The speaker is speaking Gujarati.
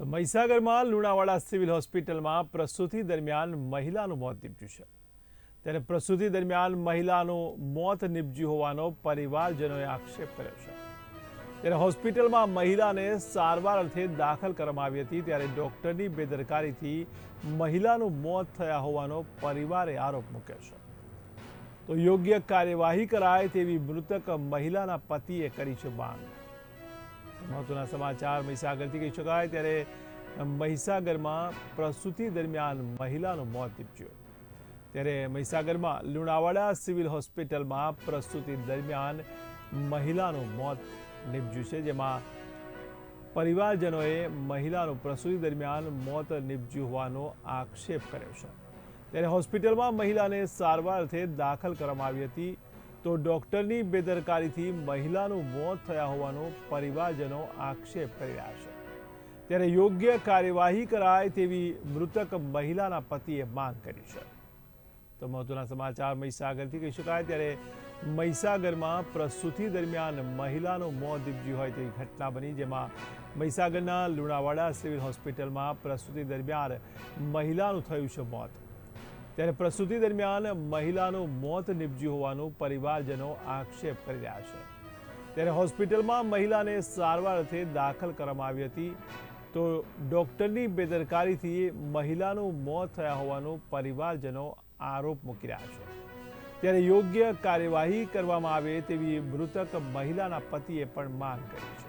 તો મહીસાગરમાં લુણાવાડા સિવિલ હોસ્પિટલમાં પ્રસૂતિ દરમિયાન મહિલાનું મોત નીપજ્યું છે. ત્યારે પ્રસૂતિ દરમિયાન મહિલાનું મોત નીપજ્યું હોવાનો પરિવારજનોએ આક્ષેપ કર્યો છે. ત્યારે હોસ્પિટલમાં મહિલાને સારવાર અર્થે દાખલ કરવામાં આવી હતી, ત્યારે ડોક્ટરની બેદરકારીથી મહિલાનું મોત થયા હોવાનો પરિવારે આરોપ મૂક્યો છે. તો યોગ્ય કાર્યવાહી કરાય તેવી મૃતક મહિલાના પતિએ કરી છે માંગ. મહત્વના સમાચાર મહીસાગરથી કહી શકાય ત્યારે મહીસાગરમાં પ્રસૂતિ દરમિયાન મહિલાનું મોત નીપજ્યું. ત્યારે મહીસાગરમાં લુણાવાડા સિવિલ હોસ્પિટલમાં પ્રસૂતિ દરમિયાન મહિલાનું મોત નીપજ્યું છે, જેમાં પરિવારજનોએ મહિલાનું પ્રસૂતિ દરમિયાન મોત નીપજ્યું હોવાનો આક્ષેપ કર્યો છે. ત્યારે હોસ્પિટલમાં મહિલાને સારવાર અર્થે દાખલ કરવામાં આવી હતી. તો ડોક્ટરની બેદરકારીથી મહિલાનું મોત થયા હોવાનો પરિવારજનો આક્ષેપ કરી રહ્યા છે. ત્યારે યોગ્ય કાર્યવાહી કરાય તેવી મૃતક મહિલાના પતિએ માંગ કરી છે. તો મહત્વના સમાચાર મહીસાગરથી કહી શકાય, ત્યારે મહીસાગરમાં પ્રસૂતિ દરમિયાન મહિલાનું મોત નીપજ્યું હોય તેવી ઘટના બની, જેમાં મહીસાગરના લુણાવાડા સિવિલ હોસ્પિટલમાં પ્રસૂતિ દરમિયાન મહિલાનું થયું છે મોત. ત્યારે પ્રસૂતિ દરમિયાન મહિલાનું મોત નીપજ્યું હોવાનું પરિવારજનો આક્ષેપ કરી રહ્યા છે. ત્યારે હોસ્પિટલમાં મહિલાને સારવાર અર્થે દાખલ કરવામાં આવી હતી. તો ડોક્ટરની બેદરકારીથી મહિલાનું મોત થયા હોવાનું પરિવારજનો આરોપ મૂકી રહ્યા છે. ત્યારે યોગ્ય કાર્યવાહી કરવામાં આવે તેવી મૃતક મહિલાના પતિએ પણ માંગ કરી છે.